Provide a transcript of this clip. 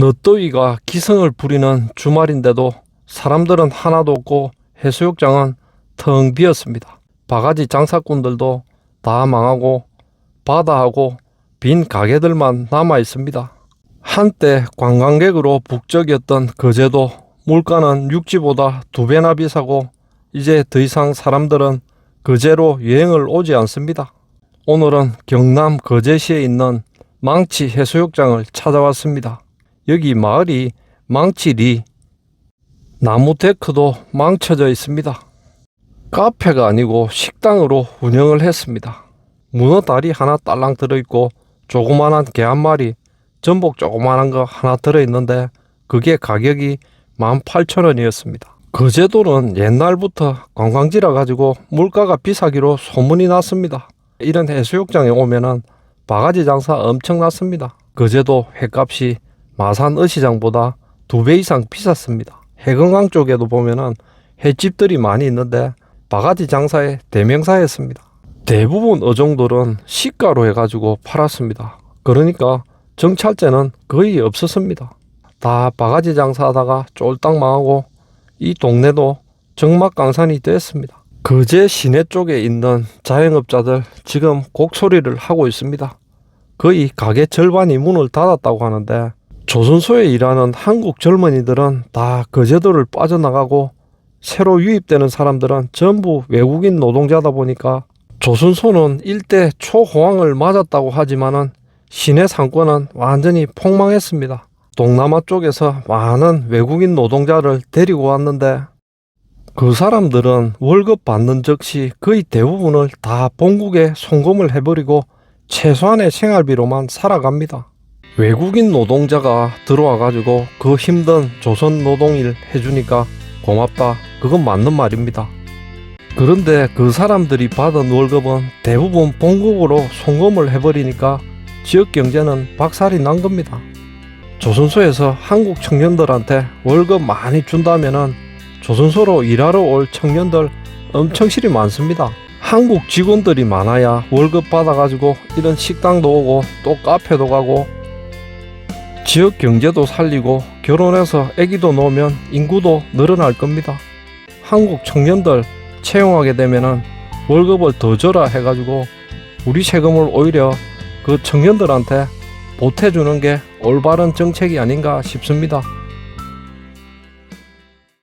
너더위가 기승을 부리는 주말인데도 사람들은 하나도 없고 해수욕장은 텅 비었습니다. 바가지 장사꾼들도 다 망하고 바다하고 빈 가게들만 남아 있습니다. 한때 관광객으로 북적이었던 거제도 물가는 육지보다 두 배나 비싸고 이제 더 이상 사람들은 거제로 여행을 오지 않습니다. 오늘은 경남 거제시에 있는 망치 해수욕장을 찾아왔습니다. 여기 마을이 망치리 나무 데크도 망쳐져 있습니다. 카페가 아니고 식당으로 운영을 했습니다. 문어 다리 하나 딸랑 들어있고 조그만한 개 한 마리, 전복 조그만한 거 하나 들어있는데 그게 가격이 18,000원이었습니다. 거제도는 옛날부터 관광지라 가지고 물가가 비싸기로 소문이 났습니다. 이런 해수욕장에 오면은 바가지 장사 엄청났습니다. 거제도 횟값이 마산 어시장보다 두 배 이상 비쌌습니다. 해금강 쪽에도 보면은 횟집들이 많이 있는데 바가지 장사의 대명사였습니다. 대부분 어종들은 시가로 해가지고 팔았습니다. 그러니까 정찰제는 거의 없었습니다. 다 바가지 장사하다가 쫄딱 망하고 이 동네도 정막강산이 됐습니다. 거제 시내 쪽에 있는 자영업자들 지금 곡소리를 하고 있습니다. 거의 가게 절반이 문을 닫았다고 하는데 조선소에 일하는 한국 젊은이들은 다 거제도를 빠져나가고 새로 유입되는 사람들은 전부 외국인 노동자다 보니까 조선소는 일대 초호황을 맞았다고 하지만은 시내 상권은 완전히 폭망했습니다. 동남아 쪽에서 많은 외국인 노동자를 데리고 왔는데 그 사람들은 월급 받는 즉시 거의 대부분을 다 본국에 송금을 해버리고 최소한의 생활비로만 살아갑니다. 외국인 노동자가 들어와 가지고 그 힘든 조선 노동일 해주니까 고맙다. 그건 맞는 말입니다. 그런데 그 사람들이 받은 월급은 대부분 본국으로 송금을 해버리니까 지역 경제는 박살이 난 겁니다. 조선소에서 한국 청년들한테 월급 많이 준다면은 조선소로 일하러 올 청년들 엄청 실이 많습니다. 한국 직원들이 많아야 월급 받아가지고 이런 식당도 오고 또 카페도 가고 지역 경제도 살리고 결혼해서 아기도 놓으면 인구도 늘어날 겁니다. 한국 청년들 채용하게 되면은 월급을 더 줘라 해가지고 우리 세금을 오히려 그 청년들한테 보태주는 게 올바른 정책이 아닌가 싶습니다.